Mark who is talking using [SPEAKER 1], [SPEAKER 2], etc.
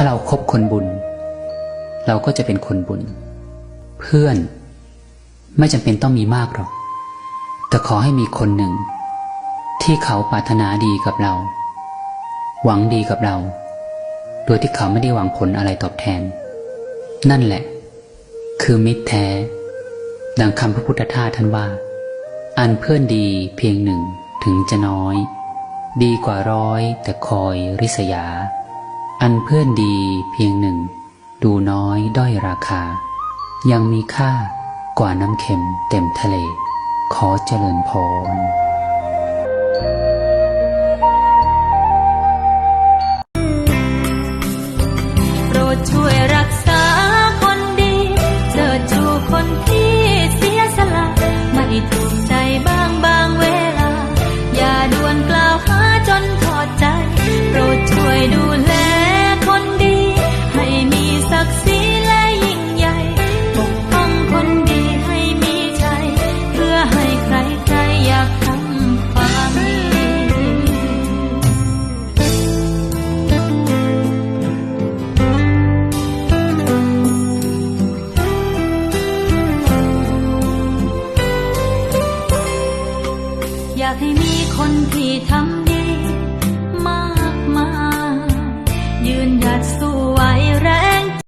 [SPEAKER 1] ถ้าเราครบคนบุญ เราก็จะเป็นคนบุญ เพื่อนไม่จำเป็นต้องมีมากหรอก แต่ขอให้มีคนหนึ่ง ที่เขาปรารถนาดีกับเรา หวังดีกับเรา โดยที่เขาไม่ได้หวังผลอะไรตอบแทน นั่นแหละ คือมิตรแท้ ดังคำพระพุทธทาสท่านว่า อันเพื่อนดีเพียงหนึ่งถึงจะน้อย ดีกว่าร้อยแต่คอยริษยา อันเพื่อนดีเพียงหนึ่ง ดูน้อยด้อยราคา ยังมีค่ากว่าน้ำเค็มเต็มทะเล ขอเจริญพร
[SPEAKER 2] โปรดช่วย อยากให้มีคนที่ทำดี มากมายยืนหยัดสู้